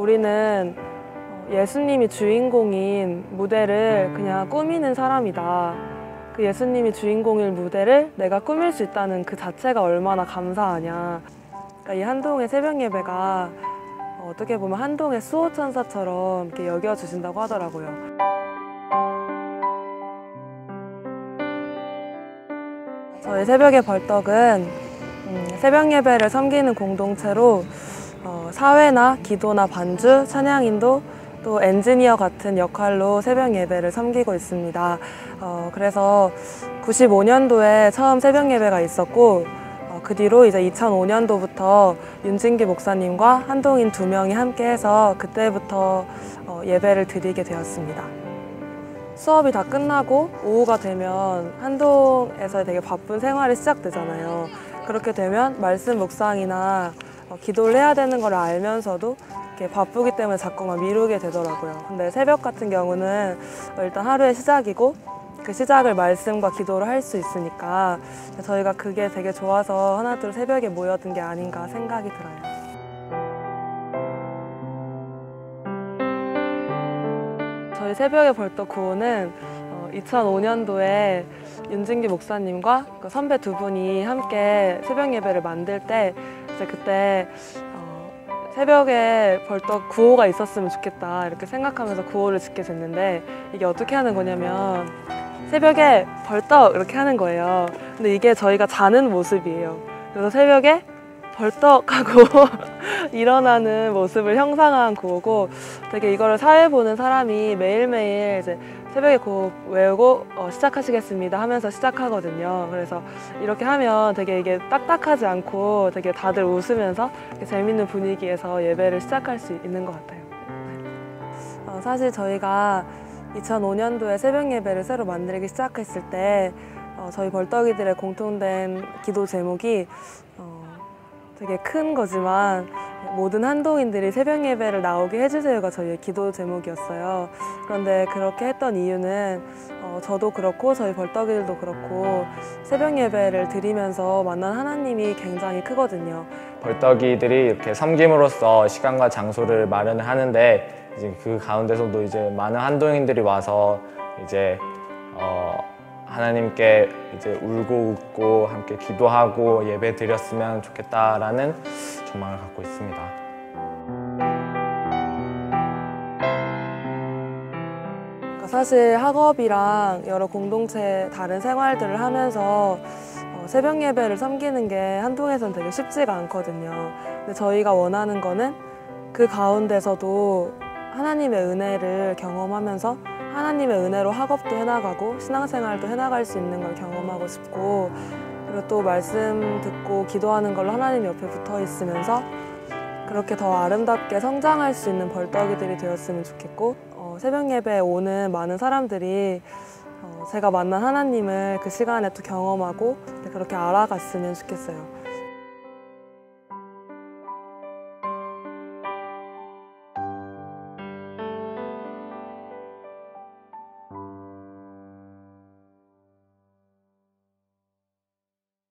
우리는 어, 예수님이 주인공인 무대를 그냥 꾸미는 사람이다. 그 예수님이 주인공일 무대를 내가 꾸밀 수 있다는 그 자체가 얼마나 감사하냐. 그러니까 이 한동의 새벽 예배가 어, 어떻게 보면 한동의 수호 천사처럼 이렇게 여겨 주신다고 하더라고요. 저희 새벽의 벌떡은 음, 새벽 예배를 섬기는 공동체로 어, 사회나 기도나 반주, 찬양인도 또 엔지니어 같은 역할로 새벽 예배를 섬기고 있습니다. 어, 그래서 95년도에 처음 새벽 예배가 있었고 어, 그 뒤로 이제 2005년도부터 윤진기 목사님과 한동인 두 명이 함께해서 그때부터 어, 예배를 드리게 되었습니다. 수업이 다 끝나고 오후가 되면 한동에서 되게 바쁜 생활이 시작되잖아요. 그렇게 되면 말씀 묵상이나 어, 기도를 해야 되는 걸 알면서도 바쁘기 때문에 자꾸만 미루게 되더라고요. 근데 새벽 같은 경우는 일단 하루의 시작이고 그 시작을 말씀과 기도로 할 수 있으니까 저희가 그게 되게 좋아서 하나둘 새벽에 모여든 게 아닌가 생각이 들어요. 저희 새벽에 벌떡 구호는 2005년도에 윤진기 목사님과 그 선배 두 분이 함께 새벽 예배를 만들 때 이제 그때 어, 새벽에 벌떡 구호가 있었으면 좋겠다 이렇게 생각하면서 구호를 짓게 됐는데 이게 어떻게 하는 거냐면 새벽에 벌떡 이렇게 하는 거예요. 근데 이게 저희가 자는 모습이에요. 그래서 새벽에 벌떡하고 일어나는 모습을 형상한 구호고 되게 이거를 사회 보는 사람이 매일매일 이제 새벽에 고 외우고 어, 시작하시겠습니다 하면서 시작하거든요. 그래서 이렇게 하면 되게 이게 딱딱하지 않고 되게 다들 웃으면서 재밌는 분위기에서 예배를 시작할 수 있는 것 같아요. 어, 사실 저희가 2005년도에 새벽 예배를 새로 만들기 시작했을 때 어, 저희 벌떡이들의 공통된 기도 제목이 어, 되게 큰 거지만 모든 한동인들이 새벽 예배를 나오게 해주세요가 저희의 기도 제목이었어요. 그런데 그렇게 했던 이유는 어, 저도 그렇고 저희 벌떡이들도 그렇고 새벽 예배를 드리면서 만난 하나님이 굉장히 크거든요. 벌떡이들이 이렇게 섬김으로써 시간과 장소를 마련을 하는데 이제 그 가운데서도 이제 많은 한동인들이 와서 이제 어, 하나님께 이제 울고 웃고 함께 기도하고 예배 드렸으면 좋겠다라는 소망을 갖고 있습니다. 그러니까 사실 학업이랑 여러 공동체 다른 생활들을 하면서 어, 새벽 예배를 섬기는 게 한동에선 되게 쉽지가 않거든요. 근데 저희가 원하는 거는 그 가운데서도 하나님의 은혜를 경험하면서 하나님의 은혜로 학업도 해나가고 신앙생활도 해나갈 수 있는 걸 경험하고 싶고 그리고 또 말씀 듣고 기도하는 걸로 하나님 옆에 붙어 있으면서 그렇게 더 아름답게 성장할 수 있는 벌떡이들이 되었으면 좋겠고 어, 새벽 예배에 오는 많은 사람들이 어, 제가 만난 하나님을 그 시간에 또 경험하고 그렇게 알아갔으면 좋겠어요.